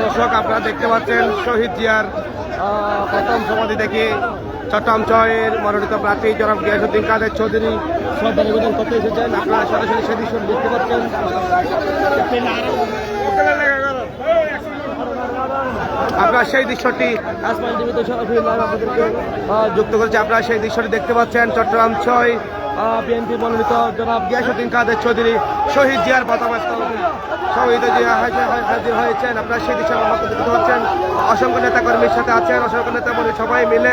দর্শক, আপনারা দেখতে পাচ্ছেন শহীদ জিয়ার প্রথম সমাধি দেখে। চট্টগ্রাম চয়ের মনোনীত প্রার্থী জনাব গিয়াসুদ্দিন কাদের চৌধুরী শ্রদ্ধা নিবেদন করতে এসেছেন। আপনারা সরাসরি সেই দেখতে পাচ্ছেন। আপনারা সেই দৃশ্যটি আসমান যুক্ত করেছে। আপনারা সেই দৃশ্যটি দেখতে পাচ্ছেন। চট্টগ্রাম ছয় বিএনপি মনোনীত জনাব গিয়াসুদ্দিন কাদের চৌধুরী, শহীদ জিয়ার পতাকাস্থল। শহীদ হাজির- হয়েছেন। আপনারা সেই দৃশ্য দেখতে পাচ্ছেন। অসংখ্য নেতা কর্মীর সাথে আছেন। অসংখ্য নেতা কর্মী সবাই মিলে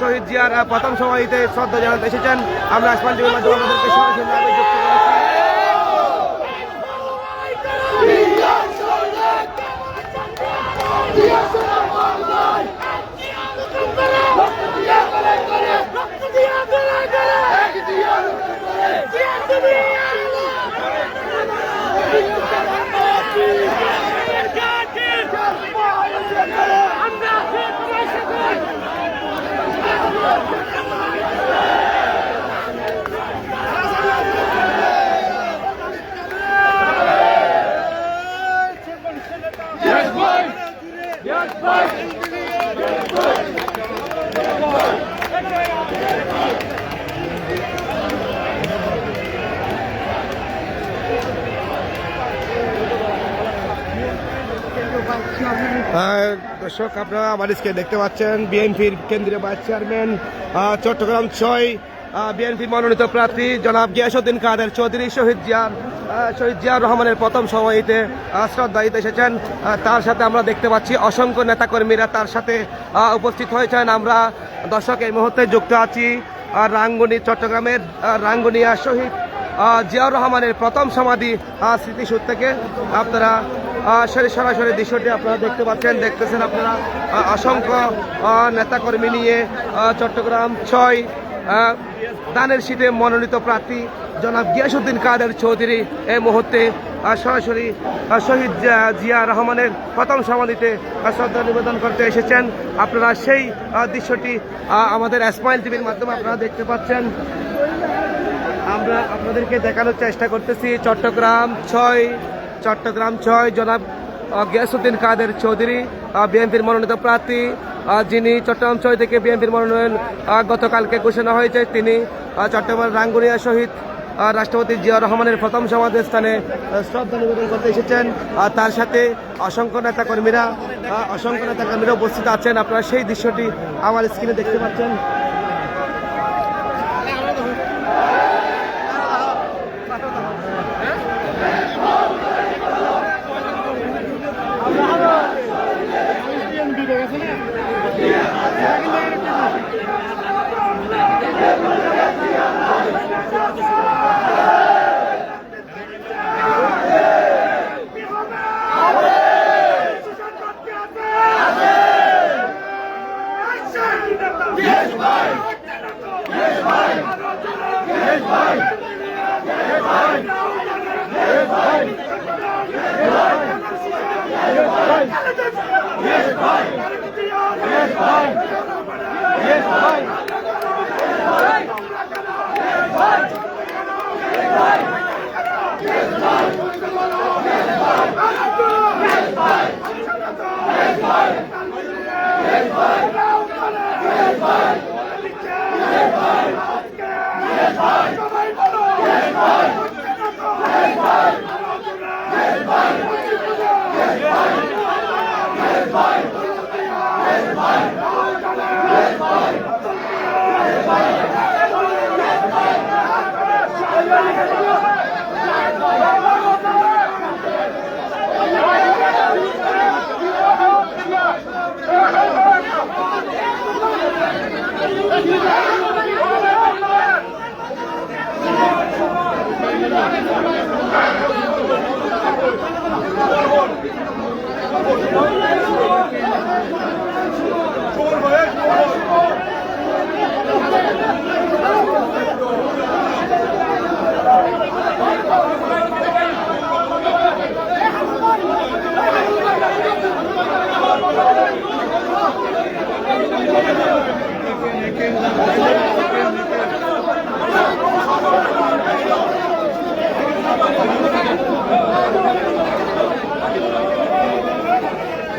শহীদ জিয়ার প্রথম সময়তে শ্রদ্ধা জানাতে এসেছেন। আমরা আসমান টিভির মাধ্যমে আপনাদেরকে সরাসরি যুক্ত করেছি আহ, দর্শক আপনারা আমার দেখতে পাচ্ছেন বিএনপির কেন্দ্রীয় ভাইস চেয়ারম্যান চট্টগ্রাম ছয় বিএনপি মনোনীত প্রার্থী জনাব গিয়াসুদ্দিন কাদের চৌধুরী শহীদ জিয়ার শহীদ জিয়ার রহমানের প্রথম সময়তে শ্রদ্ধা দিতে এসেছেন। তার সাথে আমরা দেখতে পাচ্ছি অসংখ্য নেতাকর্মীরা তার সাথে উপস্থিত হয়েছেন। আমরা দর্শক এই মুহূর্তে যুক্ত আছি রাঙ্গুনি, চট্টগ্রামের রাঙ্গুনিয়া শহীদ জিয়াউর রহমানের প্রথম সমাধি স্মৃতিসূর থেকে। আপনারা সরাসরি দৃশ্যটি আপনারা দেখতে পাচ্ছেন, দেখতেছেন আপনারা অসংখ্য নেতাকর্মী নিয়ে চট্টগ্রাম ছয় দানের শীতে মনোনীত প্রার্থী জনাব গিয়াসুদ্দিন কাদের চৌধুরী এই মুহূর্তে সরাসরি শহীদ জিয়া- রহমানের প্রথম সমাধিতে শ্রদ্ধা নিবেদন করতে এসেছেন। আপনারা সেই দৃশ্যটি আমাদের স্মাইল টিভির মাধ্যমে আপনারা দেখতে পাচ্ছেন। আমরা আপনাদেরকে দেখানোর চেষ্টা করতেছি। চট্টগ্রাম ছয় চট্টগ্রাম ছয়, জনাব আহ, গিয়াসুদ্দিন কাদের চৌধুরী বিএনপির মনোনীত প্রার্থী যিনি চট্টগ্রাম ছয় থেকে বিএনপির মনোনয়ন গতকালকে ঘোষণা হয়েছে। তিনি চট্টগ্রাম রাঙ্গুনিয়া শহীদ রাষ্ট্রপতি জিয়া রহমানের প্রথম সমাধি স্থানে শ্রদ্ধা নিবেদন করতে এসেছেন। আর তার সাথে অসংখ্য নেতা কর্মীরা অসংখ্য নেতা কর্মীরা উপস্থিত আছেন। আপনারা সেই দৃশ্যটি আমার স্ক্রিনে দেখতে পাচ্ছেন। Thank you.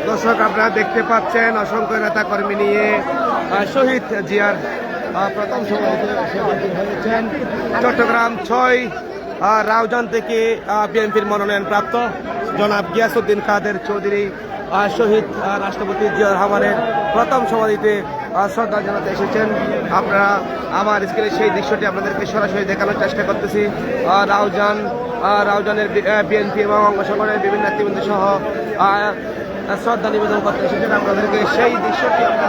দর্শক আপনারা দেখতে পাচ্ছেন অসংখ্য নেতা কর্মী নিয়ে শহীদ জিয়ার প্রথম হয়েছেন। চট্টগ্রাম ছয় রাউজান থেকে বিএনপির মনোনয়ন প্রাপ্ত জনাব গিয়াসুদ্দিন কাদের চৌধুরী শহীদ রাষ্ট্রপতি জিয়া রহমানের প্রথম সমাধিতে শ্রদ্ধা জানাতে এসেছেন। আপনারা আমার স্ক্রিনে সেই দৃশ্যটি আপনাদেরকে সরাসরি দেখানোর চেষ্টা করতেছি। রাউজান রাউজানের বিএনপি এবং সংগঠনের বিভিন্ন নেতৃবৃন্দ সহ শ্রদ্ধা নিবেদন করতে এসেছেন। আপনাদেরকে সেই দৃশ্যটি আমরা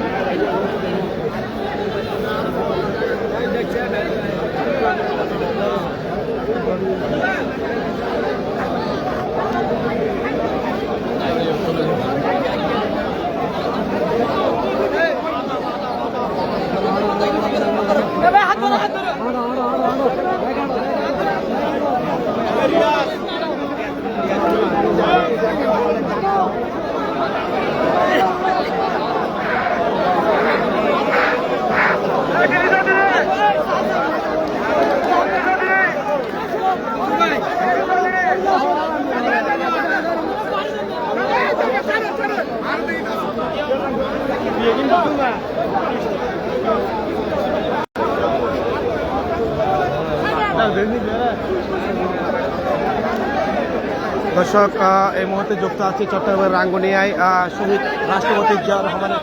দর্শক এই মুহূর্তে যুক্ত আছে চট্টগ্রামের রাঙ্গুনিয়ায় শহীদ রাষ্ট্রপতি জিয়া রহমানের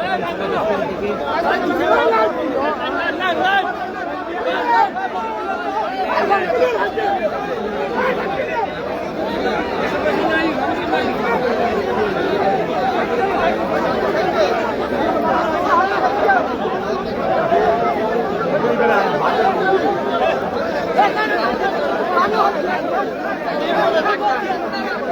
Thank you.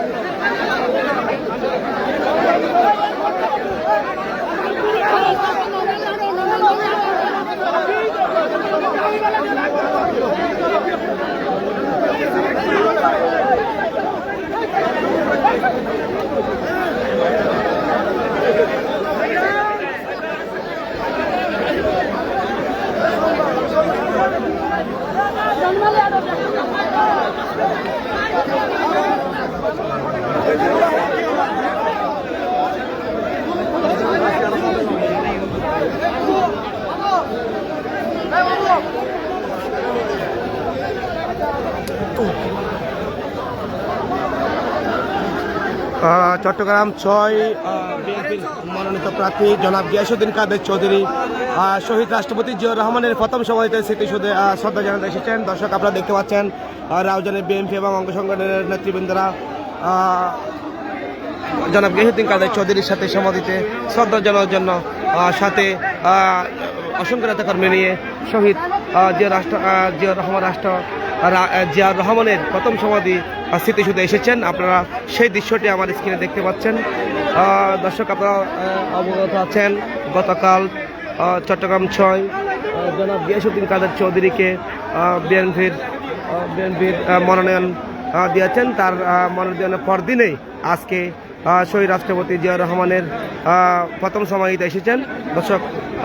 Thank you. Chittagong ছয় বিএনপির মনোনীত প্রার্থী জনাব গিয়াসুদ্দিন কাদের চৌধুরী শহীদ রাষ্ট্রপতি জিয়াউর রহমানের প্রথম সভাতে স্মৃতিসুদে শ্রদ্ধা জানাতে এসেছেন। দর্শক, আপনারা দেখতে পাচ্ছেন রাউজানের বিএনপি এবং অঙ্গ সংগঠনের নেতৃবৃন্দরা জনাব গিয়াসুদ্দিন কাদের চৌধুরীর সাথে সমাধিতে শ্রদ্ধা জানানোর জন্য সাথে অসংখ্য নেতাকর্মী নিয়ে শহীদ জিয়া রাষ্ট্র জিয়া রহমান রাষ্ট্র জিয়াউর রহমানের প্রথম সমাধি স্মৃতিসুদে এসেছেন। আপনারা সেই দৃশ্যটি আমার স্ক্রিনে দেখতে পাচ্ছেন। দর্শক আপনারা অবগত আছেন, গতকাল চট্টগ্রাম ছয় জনাব গিয়াসুদ্দিন কাদের চৌধুরীকে বিএনপির বিএনপির মনোনয়ন দিয়েছেন। তার মনোনয়নের পরদিনেই আজকে শহীদ রাষ্ট্রপতি জিয়াউর রহমানের প্রথম সমাহিতে এসেছেন। দর্শক,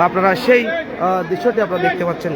আপনারা সেই দৃশ্যটি আপনারা দেখতে পাচ্ছেন।